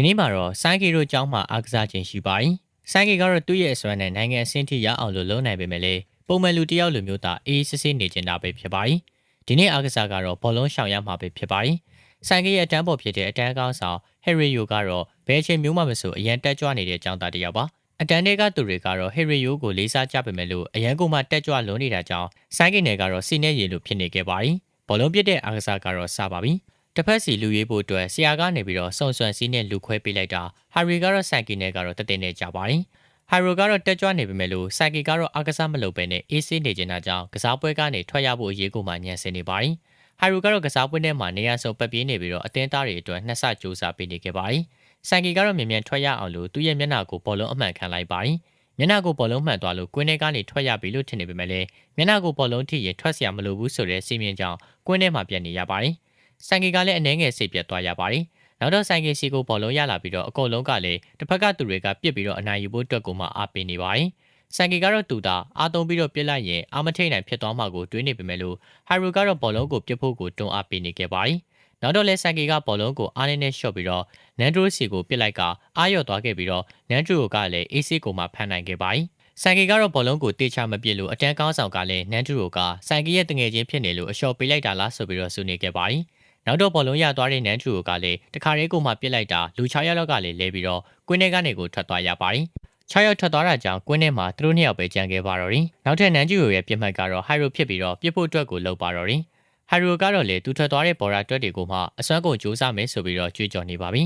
ဒီနေ့မှာတော့စိုင်းကီတို့ကျောင်းမှာအားကစားခြင်းရှိပါတယ်။စိုင်းကီကတော့သူ့ရဲ့အစွမ်းနဲ့နိုင်ငံအဆင့်ထိရအောင်လို့လုပ်နိုင်ပေမဲ့လေပုံမှန်လူတစ်ယောက်လိုမျိုးသာအေးစစ်စစ်နေကျင်တာပဲဖြစ်ပါတယ်။ဒီနေ့အားကစားကတော့ဘောလုံးရှောင်ရမှာပဲဖြစ်ပါတယ်။စိုင်းကီရဲ့အတန်းပေါ်ဖြစ်တဲ့အတန်းကောင်းဆောင်ဟယ်ရီယိုကတော့ဘယ်အချိန်မျိုးမှမဆိုအရန်တက်ကြွနေတဲ့အကြောင်းသားတစ်ယောက်ပါ။အတန်တွေကသူတွေကတော့ဟယ်ရီယိုကိုလေးစားကြပေမဲ့လို့အရန်ကိုမှတက်ကြွလုံးနေတာကြောင့်စိုင်းကီနယ်ကတော့စီနဲ့ရေလိုဖြစ်နေခဲ့ပါတယ်။ဘောလုံးပြစ်တဲ့အားကစားကတော့စပါပြီ။ တစ်ဖက်စီလူရွေးဖို့အတွက်ဆရာကနေပြီးတော့စုံစွန်စီးနဲ့လူခွဲပေးလိုက်တာဟာရီကတော့ဆိုင်ကီနဲ့ကတော့တတင်နေကြပါတယ်ဟိုင်ရိုကတော့တက်ကြွနေပေမဲ့လို့ဆိုင်ကီကတော့အကစားမလုပ်ဘဲနဲ့အေးဆေးနေကြတာကြောင့်ကစားပွဲကနေထွက်ရဖို့အရေးကိုမှညံစင်နေပါတယ်ဟိုင်ရိုကတော့ကစားပွဲထဲမှာနေရာစုံပတ်ပြေးနေပြီးတော့အတင်းသားတွေအတွက်နှစ်ဆစူးစမ်းပေးနေခဲ့ပါတယ်ဆိုင်ကီကတော့မြန်မြန်ထွက်ရအောင်လို့သူ့ရဲ့မျက်နှာကိုဘောလုံးအမှန်ခံလိုက်ပါတယ်မျက်နှာကိုပေါ်လုံးမှန်သွားလို့ကွင်းထဲကနေထွက်ရပြီလို့ထင်နေပေမဲ့လည်းမျက်နှာကိုပေါ်လုံးထိရင်ထွက်စရာမလိုဘူးဆိုတဲ့စီမင်းကြောင့်ကွင်းထဲမှာပြန်နေရပါတယ်။ ဆိုင်ကီကလည်းအနှဲငယ်စိတ်ပြတ်သွားရပါတယ်။နောက်တော့ဆိုင်ကီစီကိုဘောလုံးရလာပြီးတော့အကုန်လုံးကလည်းတစ်ဖက်ကသူတွေကပြစ်ပြီးတော့အနိုင်ယူဖို့အတွက်ကိုမှအားပေးနေပါတယ်။ဆိုင်ကီကတော့သူသာအားသုံးပြီးတော့ပြစ်လိုက်ရင်အာမထိတ်နိုင်ဖြစ်သွားမှာကိုတွေးနေပေမဲ့လို့ဟိုင်ရူကတော့ဘောလုံးကိုပြစ်ဖို့ကိုတွန်းအားပေးနေခဲ့ပါတယ်။နောက်တော့လဲဆိုင်ကီကဘောလုံးကိုအားနည်းနဲ့ရှော့ပြီးတော့နန်ဒရိုစီကိုပြစ်လိုက်ကအာရော့သွားခဲ့ပြီးတော့နန်ဒရိုကလည်းအေးစီကိုမှဖမ်းနိုင်ခဲ့ပါတယ်။ဆိုင်ကီကတော့ဘောလုံးကိုတေချာမပစ်လို့အတန်းကောင်းဆောင်ကလည်းနန်ဒရိုကဆိုင်ကီရဲ့တငယ်ချင်းဖြစ်နေလို့အလျှော်ပေးလိုက်တာလားဆိုပြီးတော့ဆွနေခဲ့ပါတယ်။ နောက်တော့ဘောလုံးရသွားတဲ့နန်းထူကလည်းတခါတည်းကိုမှပြစ်လိုက်တာလူ6ယောက်လောက်ကလည်းလဲပြီးတော့ကွင်းထဲကနေကိုထွက်သွားရပါတယ်6ယောက်ထွက်သွားတာကြောင့်ကွင်းထဲမှာသူတို့နှစ်ယောက်ပဲကြံခဲ့ပါတော့တယ်နောက်ထပ်နန်းကျူရဲ့ပြစ်မှတ်ကတော့ဟိုင်ရိုဖြစ်ပြီးတော့ပြစ်ဖို့အတွက်ကိုလှုပ်ပါတော့တယ်ဟိုင်ရိုကတော့လေသူထွက်သွားတဲ့ဘော်ရာတွက်တွေကိုမှအစွမ်းကုန်စူးစမ်းမယ်ဆိုပြီးတော့ကြွေးကြော်နေပါပြီ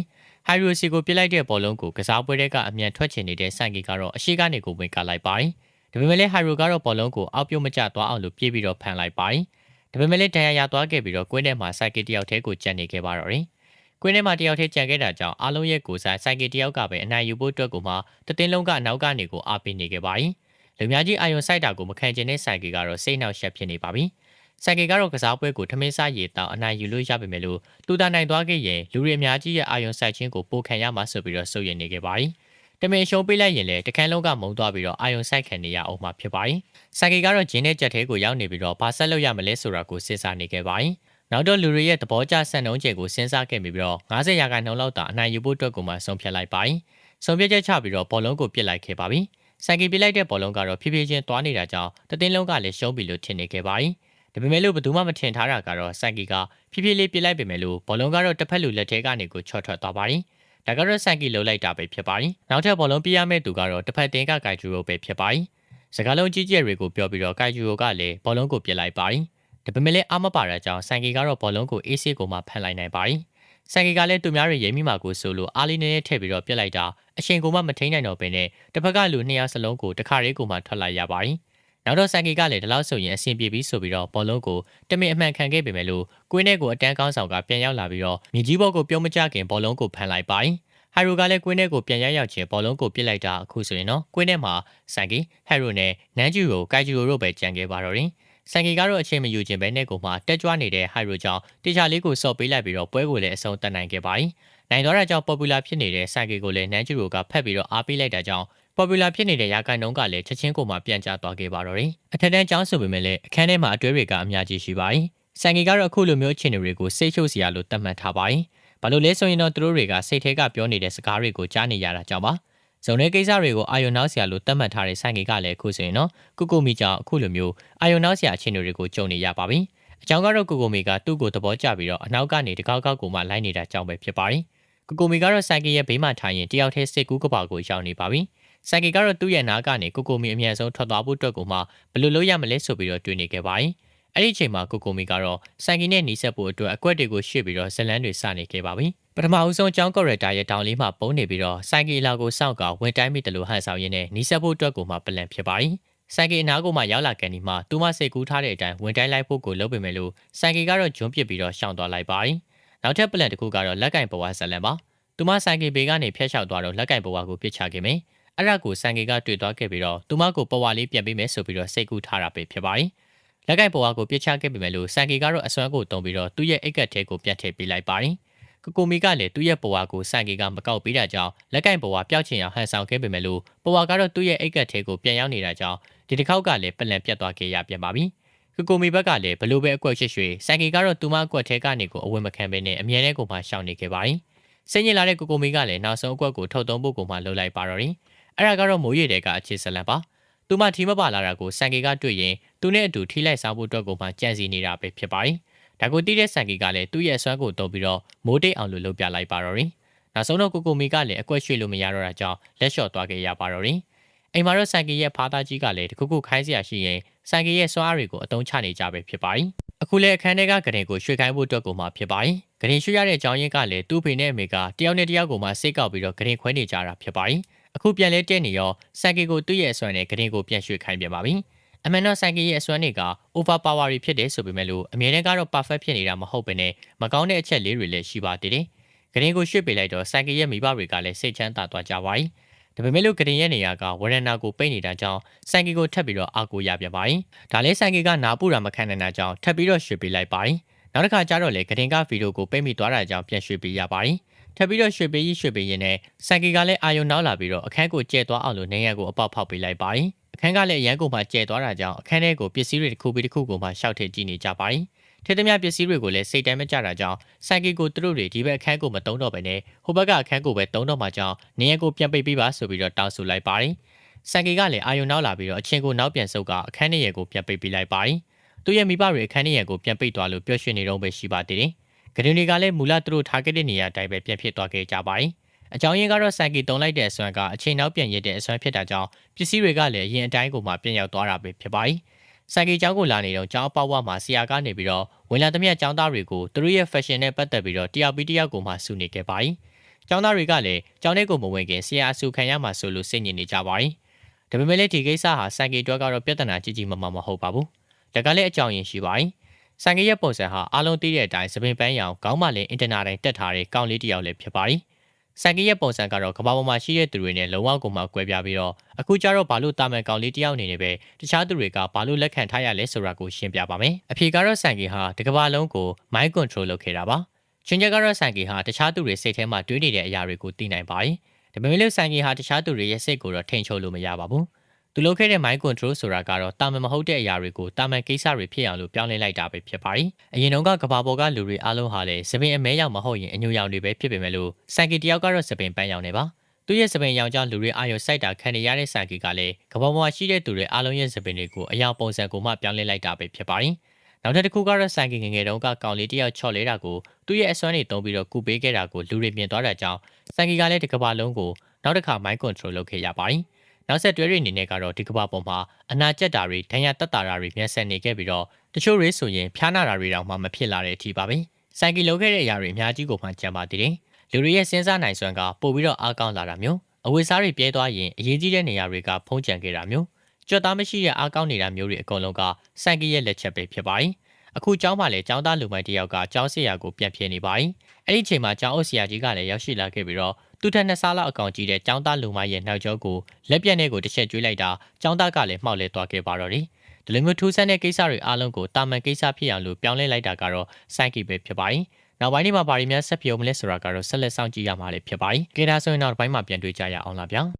ဟိုင်ရိုစီကိုပြစ်လိုက်တဲ့ဘောလုံးကိုကစားပွဲတွေကအမြန်ထွက်ချင်နေတဲ့ဆိုင်ကီကတော့အရှိကနေကိုဝင်ကလိုက်ပါတယ်ဒါပေမဲ့လည်းဟိုင်ရိုကတော့ဘောလုံးကိုအောက်ပြုတ်မကျသွားအောင်လို့ပြေးပြီးတော့ဖန်လိုက်ပါတယ် ဒါပေမဲ့လည်းတန်ရာရသွားခဲ့ပြီးတော့ကွင်းထဲမှာစိုက်ကီတယောက်တည်းကိုကြံနေခဲ့ပါတော့တယ်။ကွင်းထဲမှာတယောက်တည်းကြံခဲ့တာကြောင့်အားလုံးရဲ့ကိုယ်စားစိုက်ကီတယောက်ကပဲအနိုင်ယူဖို့အတွက်ကိုမှတသိန်းလုံးကအနောက်ကနေကိုအားပေးနေခဲ့ပါ යි ။လူများကြီးအာယုံစိုက်တာကိုမခံချင်တဲ့စိုက်ကီကတော့စိတ်နှောက်ယှက်ဖြစ်နေပါပြီ။စိုက်ကီကတော့ကစားပွဲကိုထမင်းစားရည်တောက်အနိုင်ယူလို့ရပေမဲ့လို့သူတာနိုင်သွားခဲ့ရင်လူတွေအများကြီးရဲ့အာယုံစိုက်ခြင်းကိုပိုခံရမှာဆိုပြီးတော့စိုးရိမ်နေခဲ့ပါ යි ။ တမင်ရှုံးပေးလိုက်ရင်လည်းတခန်းလုံးကမုံသွားပြီးတော့အာယုံဆိုင်ခံနေရအောင်မှာဖြစ်ပါတယ်။ဆိုင်ကီကတော့ဂျင်းနဲ့ကြက်သေးကိုရောက်နေပြီးတော့ဘာဆက်လုပ်ရမလဲဆိုတာကိုစဉ်းစားနေခဲ့ပါတယ်။နောက်တော့လူတွေရဲ့သဘောကျဆန်နှုံးကျယ်ကိုစဉ်းစားခဲ့ပြီးတော့90ရာခိုင်နှုန်းလောက်သာအနိုင်ယူဖို့အတွက်ကိုမှဆုံးဖြတ်လိုက်ပါတယ်။ဆုံးဖြတ်ချက်ချပြီးတော့ဘောလုံးကိုပစ်လိုက်ခဲ့ပါပြီ။ဆိုင်ကီပစ်လိုက်တဲ့ဘောလုံးကတော့ဖြည်းဖြည်းချင်းသွားနေတာကြောင့်တသိန်းလုံးကလည်းရှုံးပြီလို့ထင်နေခဲ့ပါတယ်။ဒါပေမဲ့လို့ဘယ်သူမှမထင်ထားတာကတော့ဆိုင်ကီကဖြည်းဖြည်းလေးပစ်လိုက်ပေမဲ့လို့ဘောလုံးကတော့တစ်ဖက်လူလက်ထဲကနေကိုချော့ထွက်သွားပါတယ်။ ဒါကတော့ဆန်ကီလှုပ်လိုက်တာပဲဖြစ်ပါတယ်။နောက်ထပ်ဘောလုံးပြရမယ့်သူကတော့တစ်ဖက်တင်းကကိုက်ဂျူရိုပဲဖြစ်ပါတယ်။စကားလုံးကြီးကျယ်တွေကိုပြောပြီးတော့ကိုက်ဂျူရိုကလည်းဘောလုံးကိုပြစ်လိုက်ပါတယ်။ဒါပေမဲ့လည်းအမပါတဲ့ကြောင့်ဆန်ကီကတော့ဘောလုံးကိုအေးဆေးကိုမှဖန်လိုက်နိုင်ပါတယ်။ဆန်ကီကလည်းသူများတွေရိမ့်မိမှာကိုဆိုလို့အားလေးနည်းနည်းထည့်ပြီးတော့ပြစ်လိုက်တာအရှင်ကိုမှမထိန်နိုင်တော့ဘဲနဲ့တစ်ဖက်ကလူနှစ်ယောက်စလုံးကိုတစ်ခါလေးကိုမှထွက်လိုက်ရပါတယ်။ နောက်တော့ဆန်ကီကလည်းဒီလောက်ဆိုရင်အဆင်ပြေပြီဆိုပြီးတော့ဘောလုံးကိုတမင်အမှန်ခံခဲ့ပေမဲ့လို့ကွင်းထဲကိုအတန်းကောင်းဆောင်ကပြန်ရောက်လာပြီးတော့မြေကြီးဘောကိုပြုံးမကြခင်ဘောလုံးကိုဖန်လိုက်ပါတယ်ဟိုင်ရိုကလည်းကွင်းထဲကိုပြန်ရရောက်ချင်းဘောလုံးကိုပစ်လိုက်တာအခုဆိုရင်နော်ကွင်းထဲမှာဆန်ကီဟက်ရိုနဲ့နန်ဂျူကိုကိုက်ဂျူတို့ပဲကြံခဲ့ပါတော့တယ်ဆန်ကီကတော့အချိန်မယူခြင်းပဲနဲ့ကိုမှတက်ကြွနေတဲ့ဟိုင်ရိုကြောင့်တေချာလေးကိုစော့ပေးလိုက်ပြီးတော့ပွဲကိုလည်းအဆုံးသတ်နိုင်ခဲ့ပါ යි နိုင်သွားတာကြောင့် popular ဖြစ်နေတဲ့ဆန်ကီကိုလည်းနန်ဂျူကဖက်ပြီးတော့အားပေးလိုက်တာကြောင့် popular ဖြစ်နေတဲ့ရာခိုင်နှုန်းကလည်းချက်ချင်းကိုမှပြန်ကျသွားခဲ့ပါတော့တယ်အထက်တန်းကျောင်းဆိုပေမဲ့လည်းအခန်းထဲမှာအတွဲတွေကအများကြီးရှိပါ යි ဆန်ကီကတော့အခုလိုမျိုးအခြေအနေတွေကိုစိတ်ချုပ်စရာလို့သတ်မှတ်ထားပါ යි ဘာလို့လဲဆိုရင်တော့သူတို့တွေကစိတ်ထဲကပြောနေတဲ့စကားတွေကိုကြားနေရတာကြောင့်ပါဇုံတဲ့ကိစ္စတွေကိုအာယုံနောက်ဆရာလို့သတ်မှတ်ထားတဲ့ဆိုင်ကကလည်းအခုဆိုရင်တော့ကုကုမီကြောင့်အခုလိုမျိုးအာယုံနောက်ဆရာအခြေအနေတွေကိုကြုံနေရပါပြီအကြောင်းကတော့ကုကုမီကသူ့ကိုသဘောကျပြီးတော့အနောက်ကနေတကောက်ကောက်ကိုမှလိုက်နေတာကြောင့်ပဲဖြစ်ပါတယ်ကုကုမီကတော့ဆိုင်ကရဲ့ဘေးမှာထိုင်ရင်တယောက်တည်းစစ်ကူးကပါကိုရောက်နေပါပြီ ဆိုင်ကကတော့သူ့ရဲ့နားကနေကုကုမီအမြန်ဆုံးထွက်သွားဖို့အတွက်ကိုမှဘယ်လိုလုပ်ရမလဲဆိုပြီးတော့တွေးနေခဲ့ပါတယ်အဲ့ဒီအချိန်မှာကိုကိုမီကတော့ဆိုင်ကီနဲ့နီးစပ်ဖို့အတွက်အကွက်တွေကိုရှေ့ပြီးတော့ဇလန်းတွေစနေခဲ့ပါပြီပထမအဦးဆုံးကျောင်းကော်ရတာရဲ့တောင်လေးမှာပုံနေပြီးတော့ဆိုင်ကီလာကိုစောင့်ကဝင်တိုင်းမိတလို့ဟန်ဆောင်ရင်းနဲ့နီးစပ်ဖို့အတွက်ကိုမှပလန်ဖြစ်ပါ යි ဆိုင်ကီအနားကိုမှရောက်လာကန်ဒီမှာသူမစိတ်ကူးထားတဲ့အတိုင်းဝင်တိုင်းလိုက်ဖို့ကိုလုပ်ပေမဲ့လို့ဆိုင်ကီကတော့ဂျွန်းပစ်ပြီးတော့ရှောင်သွားလိုက်ပါ යි နောက်ထပ်ပလန်တစ်ခုကတော့လက်ကင်ဘဝဇလန်ပါသူမဆိုင်ကီဘေကနေဖျက်လျှောက်သွားတော့လက်ကင်ဘဝကိုပစ်ချခဲ့မယ် အဲ့ဒါကိုဆိုင်ကီကတွေ့သွားခဲ့ပြီးတော့သူမကိုပဝါလေးပြန်ပေးမယ်ဆိုပြီးတော့စိတ်ကူးထားတာပဲဖြစ်ပါ යි လက်ကိုက်ပေါ်ကိုပြစ်ချခဲ့ပေမဲ့လို့ဆန်ကီကတော့အစွမ်းကိုတုံပြီးတော့သူ့ရဲ့အိတ်ကက်ထဲကိုပြတ်ထည့်ပေးလိုက်ပါတယ်။ကိုကိုမီကလည်းသူ့ရဲ့ပေါ်ကိုဆန်ကီကမကောက်ပေးတာကြောင့်လက်ကိုက်ပေါ်ပျောက်ချင်အောင်ဟန်ဆောင်ခဲ့ပေမဲ့လို့ပေါ်ကတော့သူ့ရဲ့အိတ်ကက်ထဲကိုပြန်ရောက်နေတာကြောင့်ဒီတစ်ခေါက်ကလည်းပလန်ပြတ်သွားခဲ့ရပြန်ပါပြီ။ကိုကိုမီဘက်ကလည်းဘလို့ပဲအကွက်ရွှေ့ရွှေ့ဆန်ကီကတော့သူမအကွက်ထဲကနေကိုအဝယ်မခံဘဲနဲ့အမြဲတမ်းကိုမှရှောင်နေခဲ့ပါတယ်စိတ်ညစ်လာတဲ့ကိုကိုမီကလည်းနောက်ဆုံးအကွက်ကိုထုတ်သုံးဖို့ကိုမှလှုပ်လိုက်ပါတော့တယ် အဲ့ဒါကတော့မိုးရွေတဲ့ကအခြေစလန်ပါသူမထီမပါလာတာကိုစန်ကီကတွေ့ရင်သူနဲ့အတူထိလိုက်စားဖို့အတွက်ကိုမှကြံစီနေတာပဲဖြစ်ပါတယ်ဒါကိုတီးတဲ့စန်ကီကလည်းသူ့ရဲ့အစွမ်းကိုတုံးပြီးတော့မိုးတိတ်အောင်လို့လှုပ်ပြလိုက်ပါတော့တယ်နောက်ဆုံးတော့ကိုကိုမီကလည်းအကွက်ရွှေ့လို့မရတော့တာကြောင့်လက်လျှော့သွားခဲ့ရပါတော့တယ်အိမ်မှာတော့ဆိုင်ကီရဲ့ဖာသားကြီးကလည်းတခုခုခိုင်းစရာရှိရင်ဆိုင်ကီရဲ့စွမ်းအားတွေကိုအသုံးချနေကြပဲဖြစ်ပါတယ်။အခုလည်းအခန်းထဲကဂရင်ကိုရွှေ့ခိုင်းဖို့အတွက်ကိုမှဖြစ်ပါတယ်။ဂရင်ရွှေ့ရတဲ့အကြောင်းရင်းကလည်းသူ့ဖေနဲ့အမေကတယောက်နဲ့တယောက်ကိုမှစိတ်ကောက်ပြီးတော့ဂရင်ခွဲနေကြတာဖြစ်ပါတယ်။ အခုပြန်လဲတက်နေရောဆိုင်ကီကိုသူ့ရဲ့အစွမ်းနဲ့ဂရင်ကိုပြန်ရွှေ့ခိုင်းပြန်ပါပြီ။အမှန်တော့ဆိုင်ကီရဲ့အစွမ်းတွေက over power တွေဖြစ်တယ်ဆိုပေမဲ့လို့အမြဲတမ်းကတော့ perfect ဖြစ်နေတာမဟုတ်ဘဲနဲ့မကောင်းတဲ့အချက်လေးတွေလည်းရှိပါသေးတယ်။ဂရင်ကိုရွှေ့ပေးလိုက်တော့ဆိုင်ကီရဲ့မိဘတွေကလည်းစိတ်ချမ်းသာသွားကြပါပြီ။ဒါပေမဲ့လို့ကရင်ရဲ့နေရာကဝရဏနာကိုပိတ်နေတာကြောင့်ဆိုင်ကီကိုထပ်ပြီးတော့အာကိုရပြန်ပါတယ်။ဒါလည်းဆိုင်ကီကနာပူတာမခံနိုင်တာကြောင့်ထပ်ပြီးတော့ရွှေ့ပေးလိုက်ပါတယ်။နောက်တစ်ခါကျတော့လေကရင်ကဗီဒီယိုကိုပိတ်မိသွားတာကြောင့်ပြန်ရွှေ့ပေးရပါတယ်။ ထပ်ပြီးတော့ရွှေ့ပေးရရွှေ့ပေးရင်းနဲ့ဆိုင်ကီကလည်းအာယုံနောက်လာပြီးတော့အခန်းကိုကျဲသွားအောင်လို့နေရာကိုအပေါက်ဖောက်ပေးလိုက်ပါတယ်။အခန်းကလည်းအရန်ကိုမှကျဲသွားတာကြောင့်အခန်းထဲကိုပစ္စည်းတွေတစ်ခုပြီးတစ်ခုကိုမှရှောက်ထည့်ကြည့်နေကြပါတယ်။ထေသမျှပစ္စည်းတွေကိုလည်းစိတ်တိုင်းမကြတာကြောင့်ဆိုင်ကီကိုသူတို့တွေဒီဘက်အခန်းကိုမတုံးတော့ဘဲနဲ့ဟိုဘက်ကအခန်းကိုပဲတုံးတော့မှကြောင့်နေရာကိုပြန်ပိတ်ပေးပါဆိုပြီးတော့တောင်းဆိုလိုက်ပါတယ်။ဆိုင်ကီကလည်းအာယုံနောက်လာပြီးတော့အချင်းကိုနောက်ပြန်ဆုပ်ကအခန်းထဲကိုပြန်ပိတ်ပေးလိုက်ပါတယ်။သူရဲ့မိဘတွေအခန်းထဲကိုပြန်ပိတ်သွားလို့ပျော်ရွှင်နေတော့ပဲရှိပါသေးတယ်။ ဂရင်တွေကလည်းမူလသူတို့ထားခဲ့တဲ့နေရာအတိုင်းပဲပြန်ဖြစ်သွားခဲ့ကြပါတယ်။အကြောင်းရင်းကတော့ဆိုင်ကီတုံးလိုက်တဲ့အစွမ်းကအချိန်နောက်ပြန်ရတဲ့အစွမ်းဖြစ်တာကြောင့်ပစ္စည်းတွေကလည်းအရင်အတိုင်းကိုမှပြန်ရောက်သွားတာပဲဖြစ်ပါတယ်။ဆိုင်ကီကျောင်းကိုလာနေတော့ကျောင်းပေါက်ဝမှာဆရာကနေပြီးတော့ဝင်လာသမျှကျောင်းသားတွေကိုသူတို့ရဲ့ fashion နဲ့ပတ်သက်ပြီးတော့တယောက်ပြီးတယောက်ကိုမှစုနေခဲ့ပါတယ်။ကျောင်းသားတွေကလည်းကျောင်းထဲကိုမဝင်ခင်ဆရာအဆူခံရမှာဆိုလို့စိတ်ညစ်နေကြပါတယ်။ဒါပေမဲ့လည်းဒီကိစ္စဟာဆိုင်ကီအတွက်ကတော့ပြဿနာကြီးကြီးမားမားမဟုတ်ပါဘူး။ဒါကလည်းအကြောင်းရင်းရှိပါတယ်။ ဆိုင်ကီရဲ့ပုံစံဟာအားလုံးသိတဲ့အတိုင်းသပင်ပန်းရောင်ခေါင်းမလင်အင်တာနက်တိုင်းတက်ထားတဲ့ကောင်းလေးတစ်ယောက်လည်းဖြစ်ပါတယ်။ဆိုင်ကီရဲ့ပုံစံကတော့ကမ္ဘာပေါ်မှာရှိတဲ့သူတွေနဲ့လုံးဝကိုမှကွဲပြားပြီးတော့အခုကျတော့ဘာလို့တာမန်ကောင်လေးတယောက်အနေနဲ့ပဲတခြားသူတွေကဘာလို့လက်ခံထားရလဲဆိုတာကိုရှင်းပြပါမယ်။အဖြေကတော့ဆိုင်ကီဟာဒီကမ္ဘာလုံးကို mind control လုပ်ခဲ့တာပါ။ချင်းချက်ကတော့ဆိုင်ကီဟာတခြားသူတွေစိတ်ထဲမှာတွေးနေတဲ့အရာတွေကိုသိနိုင်ပါတယ်။ဒါပေမဲ့လို့ဆိုင်ကီဟာတခြားသူတွေရဲ့စိတ်ကိုတော့ထိန်ချုပ်လို့မရပါဘူး။ သူလုပ်ခဲ့တဲ့ mind control ဆိုတာကတော့တာမန်မဟုတ်တဲ့အရာတွေကိုတာမန်ကိစ္စတွေဖြစ်အောင်လို့ပြောင်းလဲလိုက်တာပဲဖြစ်ပါတယ်။အရင်တုန်းကကဘာပေါ်ကလူတွေအားလုံးဟာလည်းစပင်အမဲရောက်မဟုတ်ရင်အညူရောင်တွေပဲဖြစ်ပေမဲ့လို့ဆိုင်ကီတယောက်ကတော့စပင်ပန်းရောင်နေပါ။သူရဲ့စပင်ရောင်ကြောင့်လူတွေအာရုံစိုက်တာခံနေရတဲ့ဆိုင်ကီကလည်းကဘာပေါ်မှာရှိတဲ့သူတွေအားလုံးရဲ့စပင်တွေကိုအယောင်ပုံစံကိုမှပြောင်းလဲလိုက်တာပဲဖြစ်ပါတယ်။နောက်ထပ်တစ်ခုကတော့ဆိုင်ကီငငယ်တုန်းကကောင်လေးတယောက်ချော့လဲတာကိုသူ့ရဲ့အစွမ်းတွေတုံးပြီးတော့ကူပေးခဲ့တာကိုလူတွေမြင်သွားတာကြောင့်ဆိုင်ကီကလည်းဒီကဘာလုံးကိုနောက်တစ်ခါ mind control လုပ်ခဲ့ရပါတယ်။ နောက်ဆက်တွဲတွေအနေနဲ့ကတော့ဒီကမ္ဘာပေါ်မှာအနာကျက်တာတွေဒဏ်ရာတက်တာတွေမျက်ဆက်နေခဲ့ပြီးတော့တချို့တွေဆိုရင်ဖျားနာတာတွေတောင်မှမဖြစ်လာတဲ့အထိပါပဲဆိုင်ကီလုပ်ခဲ့တဲ့အရာတွေအများကြီးကိုမှကြံပါသေးတယ်လူတွေရဲ့စဉ်းစားနိုင်စွမ်းကပို့ပြီးတော့အားကောင်းလာတာမျိုးအဝိစားတွေပြဲသွားရင်အရေးကြီးတဲ့နေရာတွေကဖုံးကြံခဲ့တာမျိုးကြွတ်သားမရှိတဲ့အားကောင်းနေတာမျိုးတွေအကုန်လုံးကဆိုင်ကီရဲ့လက်ချက်ပဲဖြစ်ပါတယ်အခုကျောင်းမှာလည်းကျောင်းသားလူမိုက်တယောက်ကကျောင်းဆရာကိုပြန်ပြေးနေပါ යි အဲ့ဒီချိန်မှာကျောင်းအုပ်ဆရာကြီးကလည်းရောက်ရှိလာခဲ့ပြီးတော့ သူ့ထက်နှစ်ဆလောက်အကောင်ကြီးတဲ့ကျောင်းသားလူမရဲ့နှောက်ကျောကိုလက်ပြက်နဲ့ကိုတစ်ချက်ကျွေးလိုက်တာကျောင်းသားကလည်းမှောက်လဲသွားခဲ့ပါတော့တယ်ဒီလိုမျိုးထူးဆန်းတဲ့ကိစ္စတွေအားလုံးကိုတာမန်ကိစ္စဖြစ်အောင်လို့ပြောင်းလဲလိုက်တာကတော့စိုက်ကီပဲဖြစ်ပါတယ်နောက်ပိုင်းဒီမှာဘာတွေများဆက်ပြောမလဲဆိုတာကတော့ဆက်လက်စောင့်ကြည့်ရမှာလည်းဖြစ်ပါတယ်။ကေဒါဆိုရင်နောက်ပိုင်းမှာပြန်တွေ့ကြရအောင်လားဗျာ။